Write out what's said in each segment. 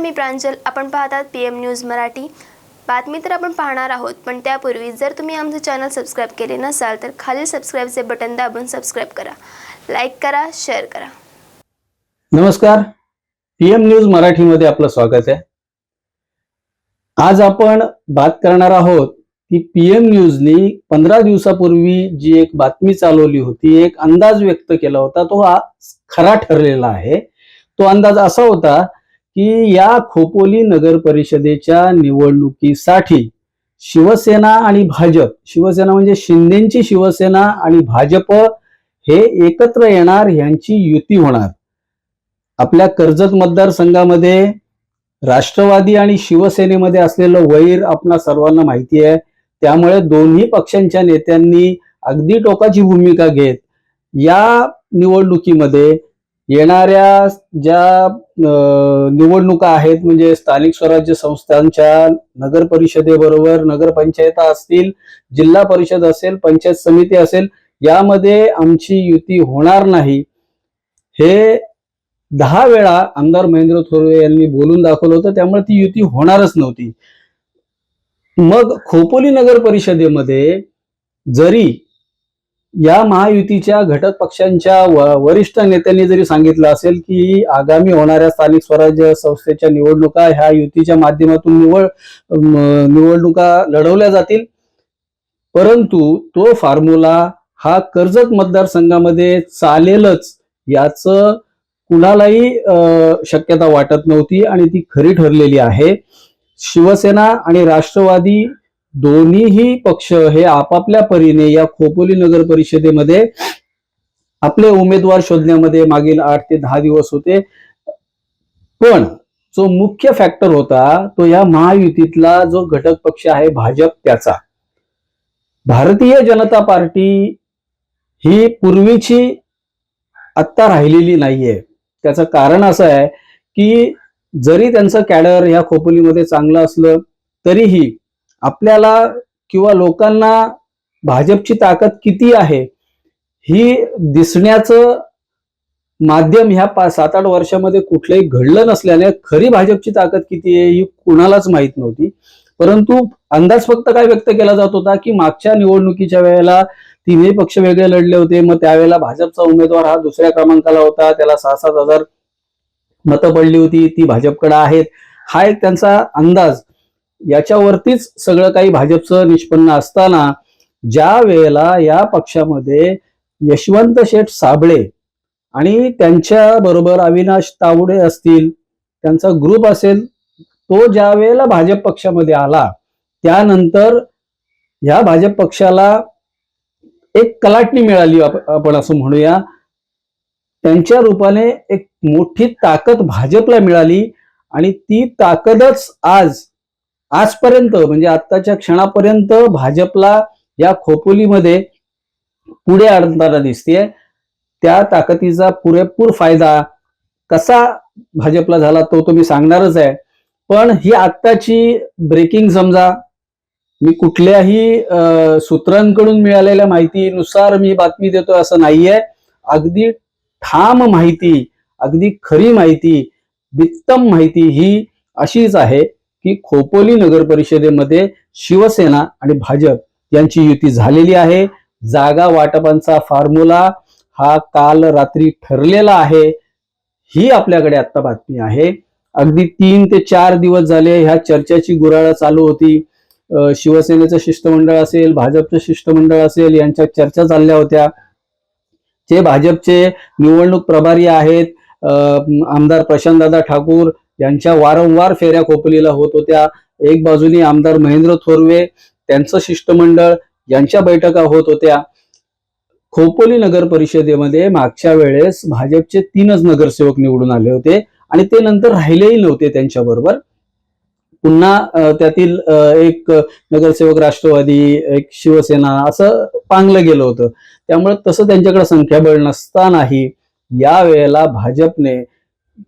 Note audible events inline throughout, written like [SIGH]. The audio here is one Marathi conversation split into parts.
मी प्रांजल. आपण पाहतात पी एम न्यूज मराठी. बातमी तर आपण पाहणार आहोत पण त्यापूर्वी जर तुम्ही आमचं चॅनल सबस्क्राईब केले नसाल तर खालील सबस्क्राईबचे बटन दाबून सबस्क्राईब करा. लाईक करा शेअर करा. नमस्कार. पीएम न्यूज मराठीमध्ये आपलं स्वागत आहे. आज आपण बात करणार आहोत की पीएम न्यूजनी पंधरा दिवसापूर्वी जी एक बातमी चालवली होती एक अंदाज व्यक्त केला होता तो हा खरा ठरलेला आहे. तो अंदाज असा होता की या खोपोली नगर परिषदेच्या निवडणुकीसाठी शिवसेना आणि भाजप शिवसेना म्हणजे शिंदेची शिवसेना आणि भाजप हे एकत्र येणार यांची युती होणार. आपल्या कर्जत मतदारसंघामध्ये राष्ट्रवादी आणि शिवसेनेमध्ये असलेलं वैर आपणा सर्वांना माहिती आहे. त्यामुळे दोन्ही पक्षांच्या नेत्यांनी अगदी टोकाची भूमिका घेत या निवडणुकीमध्ये येणाऱ्या ज्या निवडणुका आहेत म्हणजे स्थानिक स्वराज्य संस्थांच्या नगर परिषदेबरोबर नगरपंचायत असतील जिल्हा परिषद असेल पंचायत समिती असेल यामध्ये आमची युती होणार नाही. हे दहा वेळा आमदार महेंद्र थोरवे यांनी बोलून दाखवलं होतं त्यामुळे ती युती होणारच नव्हती. मग खोपोली नगर परिषदेमध्ये जरी या महायुतीच्या घटक पक्षांच्या व- वरिष्ठ नेत्यांनी जरी सांगितलं असेल की आगामी होणाऱ्या स्थानिक स्वराज्य संस्थेच्या निवडणुका ह्या युतीच्या माध्यमातून निवड निवडणुका लढवल्या जातील. परंतु तो फॉर्म्युला हा कर्जत मतदारसंघामध्ये चालेलच याचं कुणालाही शक्यता वाटत नव्हती आणि ती खरी ठरलेली आहे. शिवसेना आणि राष्ट्रवादी दोन्हीही पक्ष हे आपापल्या परीने या खोपोली नगर परिषदेमध्ये आपले उमेदवार शोधण्यामध्ये मागील आठ ते दहा दिवस होते. पण जो मुख्य फॅक्टर होता तो या महायुतीतला जो घटक पक्ष आहे भाजप त्याचा. भारतीय जनता पार्टी ही पूर्वीची आत्ता राहिलेली नाहीये. त्याचं कारण असं आहे की जरी त्यांचं कॅडर ह्या खोपोलीमध्ये चांगलं असलं तरीही आपल्याला किंवा लोकांना भाजपची ताकद किती आहे ही दिसण्याचं माध्यम ह्या पाच सात आठ वर्षामध्ये कुठलंही घडलं नसल्याने खरी भाजपची ताकद किती आहे ही कुणालाच माहीत नव्हती. परंतु अंदाज फक्त काय व्यक्त केला जात होता की मागच्या निवडणुकीच्या वेळेला तिन्ही पक्ष वेगळे लढले होते मग त्यावेळेला भाजपचा उमेदवार हा दुसऱ्या क्रमांकाला होता त्याला सहा सात हजार मतं पडली होती ती भाजपकडे आहेत. हा एक त्यांचा अंदाज. याच्यावरतीच सगळं काही भाजपचं निष्पन्न असताना ज्या वेळेला या पक्षामध्ये यशवंत शेठ साबळे आणि त्यांच्या बरोबर अविनाश तावडे असतील त्यांचा ग्रुप असेल तो ज्या वेळेला भाजप पक्षामध्ये आला त्यानंतर ह्या भाजप पक्षाला एक कलाटणी मिळाली आपण असं म्हणूया. त्यांच्या रूपाने एक मोठी ताकद भाजपला मिळाली आणि ती ताकदच आज आजपर्यंत म्हणजे आत्ताच्या क्षणापर्यंत भाजपला या खोपोलीमध्ये पुढे आणताना दिसतेय. त्या ताकदीचा पुरेपूर फायदा कसा भाजपला झाला तो तुम्ही सांगणारच आहे. पण ही आत्ताची ब्रेकिंग समजा मी कुठल्याही सूत्रांकडून मिळालेल्या माहितीनुसार मी बातमी देतोय असं नाहीये. अगदी ठाम माहिती अगदी खरी माहिती वित्तम माहिती ही अशीच आहे. की खोपोली नगर परिषदेमध्ये शिवसेना आणि भाजप यांची युती झालेली आहे. जागा वाटपांचा फॉर्म्युला हा काल रात्री ठरलेला आहे. ही आपल्याकडे आता बातमी आहे. अगदी तीन ते चार दिवस झाले ह्या चर्चेची गुराळा चालू होती. शिवसेनेचं शिष्टमंडळ असेल भाजपचं शिष्टमंडळ असेल यांच्या चर्चा चालल्या होत्या. जे भाजपचे निवडणूक प्रभारी आहेत अ, आमदार प्रशांतदादा ठाकूर यांच्या वारंवार फेऱ्या खोपलीला होत होत्या. एक बाजूनी आमदार महेंद्र थोरवे त्यांचं शिष्टमंडळ यांच्या बैठका होत होत्या. खोपोली नगर परिषदेमध्ये मागच्या वेळेस भाजपचे तीनच नगरसेवक निवडून आले होते आणि ते नंतर राहिलेही नव्हते त्यांच्याबरोबर. पुन्हा त्यातील एक नगरसेवक राष्ट्रवादी एक शिवसेना असं पांगलं गेलं होतं. त्यामुळे तसं त्यांच्याकडे संख्याबळ नसतानाही या वेळेला भाजपने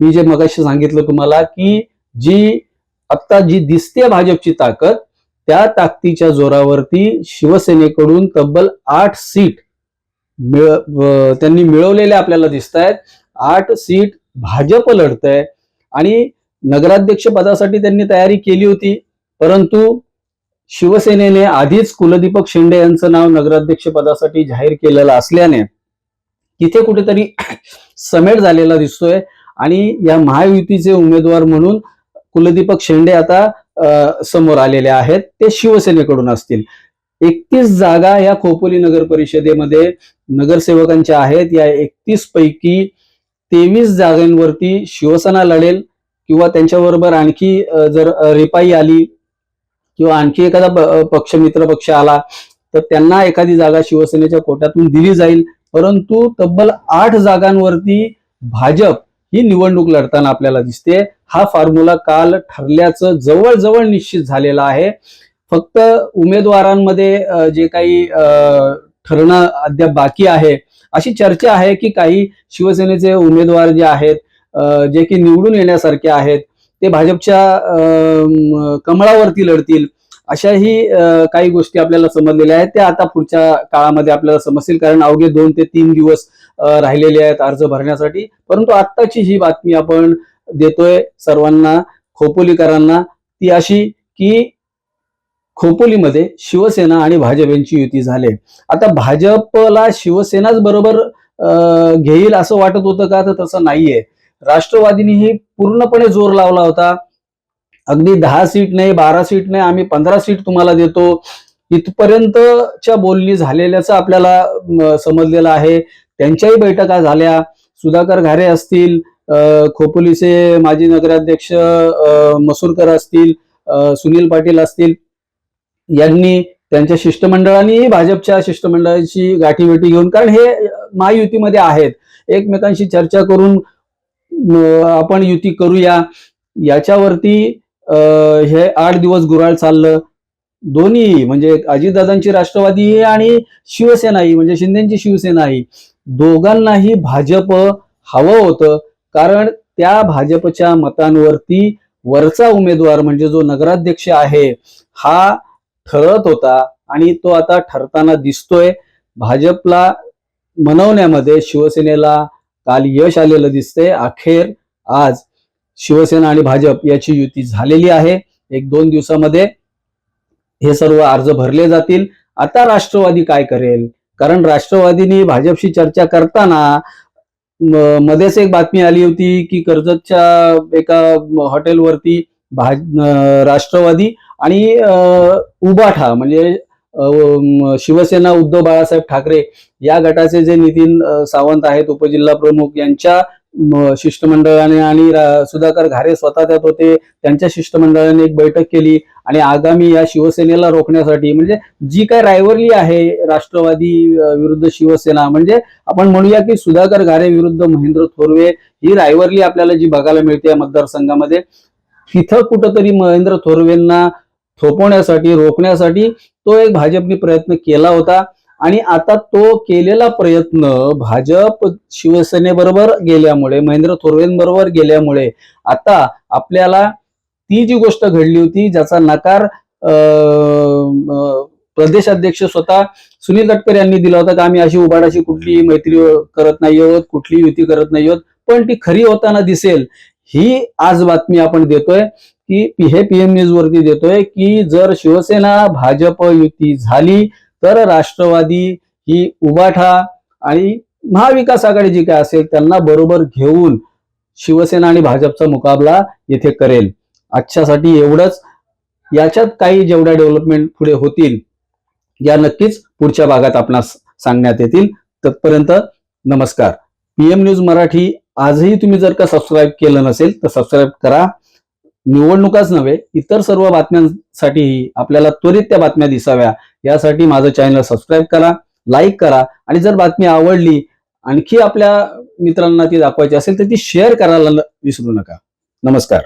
मी जे मगाशी सांगितलं तुम्हाला की जी आता जी दिसते भाजपची ताकद त्या ताकदीच्या जोरावरती शिवसेनेकडून तब्बल आठ सीट मिळ त्यांनी मिळवलेल्या आपल्याला दिसत आहेत आठ सीट भाजप लढत आहे आणि नगराध्यक्ष पदासाठी त्यांनी तयारी केली होती. परंतु शिवसेनेने आधीच कुलदीपक शिंदे यांचं नाव नगराध्यक्ष पदासाठी जाहीर केलेलं असल्याने तिथे कुठेतरी [CLEARS THROAT] समेट झालेला दिसतोय. आणि या महायुतीचे उमेदवार म्हणून कुलदीपक शेंडे आता समोर आलेले आहेत. ते शिवसेनेकडून असतील. एकतीस जागा या खोपोली नगर परिषदेमध्ये नगरसेवकांच्या आहेत. या एकतीस पैकी तेवीस जागांवरती शिवसेना लढेल किंवा त्यांच्याबरोबर आणखी जर रिपाई आली किंवा आणखी एखादा पक्ष मित्र पक्ष आला तर त्यांना एखादी जागा शिवसेनेच्या कोट्यातून दिली जाईल. परंतु तब्बल आठ जागांवरती भाजप ही निवडणूक लढताना आपल्याला दिसते. हा फॉर्म्युला काल ठरल्याचं जवळजवळ निश्चित झालेलं आहे. फक्त उमेदवारांमध्ये जे काही ठरणं अद्याप बाकी आहे अशी चर्चा आहे की काही शिवसेनेचे उमेदवार जे आहेत जे की निवडून येण्यासारखे आहेत ते भाजपच्या अ, कमळावरती लढतील. अशाही काही गोष्टी आपल्याला समजलेल्या आहेत. त्या आता पुढच्या काळामध्ये आपल्याला समजतील कारण अवघे दोन ते तीन दिवस राहिलेले आहेत अर्ज भरण्यासाठी. परंतु आत्ताची ही बातमी आपण देतोय सर्वांना खोपोलीकरांना ती अशी की खोपोलीमध्ये शिवसेना आणि भाजप यांची युती झाले आता भाजपला शिवसेनाच बरोबर घेईल असं वाटत होतं का? तर तसं नाहीये. राष्ट्रवादीनेही पूर्णपणे जोर लावला होता. अगदी दहा सीट नाही बारा सीट नाही आम्ही पंधरा सीट तुम्हाला देतो. इथपर्यंतच्या बोलणी झालेल्याचं आपल्याला समजलेलं आहे. त्यांच्याही बैठका झाल्या. सुधाकर घारे असतील खोपोलीचे माजी नगराध्यक्ष मसूरकर असतील सुनील पाटील असतील यांनी त्यांच्या शिष्टमंडळांनीही भाजपच्या शिष्टमंडळाची गाठीभेटी घेऊन कारण हे महायुतीमध्ये आहेत. एकमेकांशी चर्चा करून आपण युती करूया. याच्यावरती हे आठ दिवस गुराळ चाललं. दोन्ही म्हणजे अजितदादांची राष्ट्रवादी आणि शिवसेनाही म्हणजे शिंदेची शिवसेनाही दोघांनाही भाजप हवं होतं कारण त्या भाजपच्या मतांवरती वरचा उमेदवार म्हणजे जो नगराध्यक्ष आहे हा ठरत होता आणि तो आता ठरताना दिसतोय. भाजपला मनवण्यामध्ये शिवसेनेला काल यश आलेलं दिसतंय. अखेर आज शिवसेना आणि भाजप याची युती झालेली आहे. एक दोन दिवसामध्ये हे सर्व अर्ज भरले जातील. आता राष्ट्रवादी काय करेल? कारण राष्ट्रवादीने भाजपशी चर्चा करताना मध्येच एक बातमी आली होती की कर्जतच्या एका हॉटेलवरती भाज राष्ट्रवादी आणि अं, उबाठा म्हणजे शिवसेना उद्धव बाळासाहेब ठाकरे या गटाचे जे नितीन सावंत आहेत उपजिल्हा प्रमुख यांच्या शिष्टमंडळाने आणि सुधाकर घारे स्वतः त्यात होते. त्यांच्या शिष्टमंडळाने एक बैठक केली आणि आगामी या शिवसेनेला रोखण्यासाठी म्हणजे जी काय रायवरली आहे राष्ट्रवादी विरुद्ध शिवसेना म्हणजे आपण म्हणूया की सुधाकर घारे विरुद्ध महेंद्र थोरवे ही रायवरली आपल्याला जी बघायला मिळते या मतदारसंघामध्ये तिथं कुठंतरी महेंद्र थोरवेंना थोपवण्यासाठी रोखण्यासाठी तो एक भाजपने प्रयत्न केला होता. आणि आता तो केलेला प्रयत्न भाजप शिवसेनेबरोबर गेल्यामुळे महेंद्र थोरवेंबरोबर गेल्यामुळे आता आपल्याला ती जी गोष्ट घडली होती ज्याचा नकार प्रदेशाध्यक्ष स्वतः सुनील तटकर यांनी दिला होता की आम्ही अशी उभाडाशी कुठली मैत्री करत नाही आहोत कुठली युती करत नाही आहोत पण ती खरी होताना दिसेल ही आज बातमी आपण देतोय की हे पीएम न्यूज वरती देतोय की जर शिवसेना भाजप युती झाली तर राष्ट्रवादी ही उबाठा आणि महाविकास आघाडी जी काय असेल त्यांना बरोबर घेऊन शिवसेना आणि भाजपचा मुकाबला येथे करेल. आजच्यासाठी एवढंच. याच्यात काही जेवढ्या डेव्हलपमेंट पुढे होतील या नक्कीच पुढच्या भागात आपणास सांगण्यात येतील. तत्पर्यंत नमस्कार. पीएम न्यूज मराठी आजही तुम्ही जर का सबस्क्राईब केलं नसेल तर सबस्क्राईब करा. निवडणुकाच नव्हे इतर सर्व बातम्यांसाठीही आपल्याला त्वरित त्या बातम्या दिसाव्या. यासाठी माझं चॅनल सबस्क्राईब करा लाईक करा आणि जर बातमी आवडली आणखी आपल्या मित्रांना ती दाखवायची असेल तर ती शेअर करायला विसरू नका. नमस्कार.